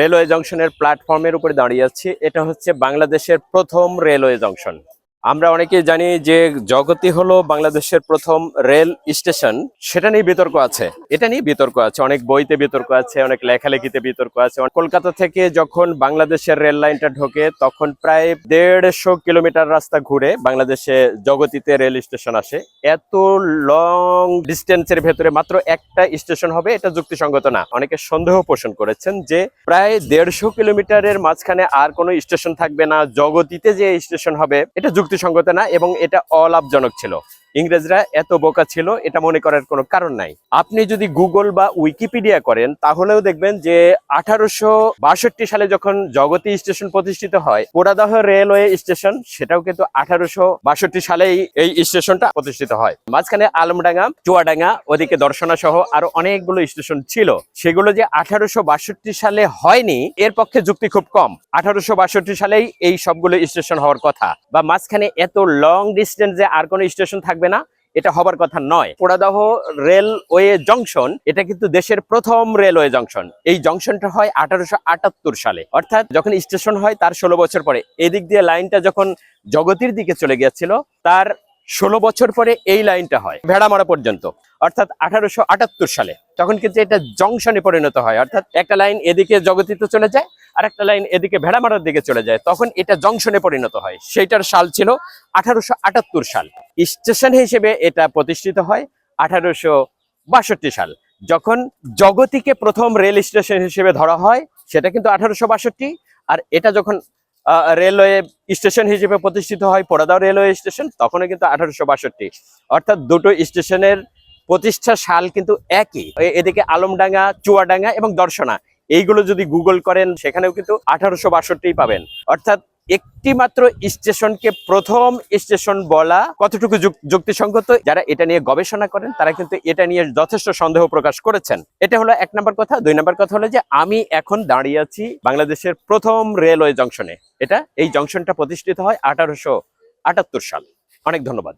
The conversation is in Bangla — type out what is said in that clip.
রেলওয়ে জংশনের প্ল্যাটফর্মের উপরে দাঁড়িয়ে আছি। এটা হচ্ছে বাংলাদেশের প্রথম রেলওয়ে জংশন। আমরা অনেকে জানি যে জগতি হলো বাংলাদেশের প্রথম রেল স্টেশন, সেটা নিয়ে বিতর্ক আছে। এটা নিয়ে বিতর্ক আছে, অনেক বইতে বিতর্ক আছে, অনেক লেখালেখিতে বিতর্ক আছে। কলকাতা থেকে যখন বাংলাদেশের রেল লাইনটা ঢোকে, তখন প্রায় দেড়শো কিলোমিটার রাস্তা ঘুরে বাংলাদেশে জগতিতে রেল স্টেশন আসে। এত লং ডিস্টেন্সের ভেতরে মাত্র একটা স্টেশন হবে, এটা যুক্তিসঙ্গত না। অনেকে সন্দেহ পোষণ করেছেন যে প্রায় দেড়শো কিলোমিটারের মাঝখানে আর কোনো স্টেশন থাকবে না, জগতিতে যে স্টেশন হবে, এটা যুক্তিসঙ্গত না এবং এটা অলাভজনক ছিল। ইংরেজরা এত বোকা ছিল, এটা মনে করার কোনো কারণ নাই। আপনি যদি গুগল বা উইকিপিডিয়া করেন, তাহলেও দেখবেন যে আঠারোশো বাষট্টি সালে যখন জগতী স্টেশন প্রতিষ্ঠিত হয়, পোড়াদহ রেলওয়ে স্টেশন, সেটাও কিন্তু আঠারোশো বাষট্টি সালেই এই স্টেশনটা প্রতিষ্ঠিত হয়। মাঝখানে আলমডাঙ্গা, চুয়াডাঙ্গা, ওদিকে দর্শনা সহ আরও অনেকগুলো স্টেশন ছিল। সেগুলো যে আঠারোশো বাষট্টি সালে হয়নি, এর পক্ষে যুক্তি খুব কম। আঠারোশো বাষট্টি সালেই এই সবগুলো স্টেশন হওয়ার কথা। বা মাঝখানে এত লং ডিস্টেন্স যে আর কোনো স্টেশন থাকবে না, এটা হবার কথা নয়। পোড়াদহ রেলওয়ে জংশন, এটা কিন্তু দেশের প্রথম রেলওয়ে জংশন। এই জংশনটা হয় আঠারোশো আটাত্তর সালে। অর্থাৎ যখন স্টেশন হয়, তার ষোলো বছর পরে। এদিক দিয়ে লাইনটা যখন জগতির দিকে চলে গিয়েছিল, তার ষোলো বছর পরে এই লাইনটা হয়, ভেড়ামারা পর্যন্ত। অর্থাৎ আঠারোশো আটাত্তর সালে তখন কিন্তু এটা জংশনে পরিণত হয়। অর্থাৎ একটা লাইন এদিকে জগতিতে চলে যায় আর একটা লাইন এদিকে ভেড়ামারার দিকে চলে যায়। তখন এটা জংশনে পরিণত হয়। সেইটার সাল ছিল আঠারোশো আটাত্তর সাল। স্টেশন হিসেবে এটা প্রতিষ্ঠিত হয় আঠারোশো বাষট্টি সাল। যখন জগতিকে প্রথম রেল স্টেশন হিসেবে ধরা হয়, সেটা কিন্তু আঠারোশো বাষট্টি। আর এটা যখন রেলওয়ে স্টেশন হিসেবে প্রতিষ্ঠিত হয় পোড়াদাও রেলওয়ে স্টেশন, তখনও কিন্তু আঠারোশো বাষট্টি। অর্থাৎ দুটো স্টেশনের প্রতিষ্ঠা সাল কিন্তু একই। এদিকে আলমডাঙ্গা, চুয়াডাঙ্গা এবং দর্শনা। এইগুলো যদি গুগল করেন, সেখানেও কিন্তু আঠারোশো বাষট্টি পাবেন। অর্থাৎ একটি মাত্র স্টেশনকে প্রথম স্টেশন বলা কতটুকু যুক্তিসঙ্গত, যারা এটা নিয়ে গবেষণা করেন, তারা কিন্তু এটা নিয়ে যথেষ্ট সন্দেহ প্রকাশ করেছেন। এটা হলো এক নম্বর কথা। দুই নম্বর কথা হলো যে, আমি এখন দাঁড়িয়ে আছি বাংলাদেশের প্রথম রেলওয়ে জংশনে। এটা এই জংশনটা প্রতিষ্ঠিত হয় আঠারোশো আটাত্তর সাল। অনেক ধন্যবাদ।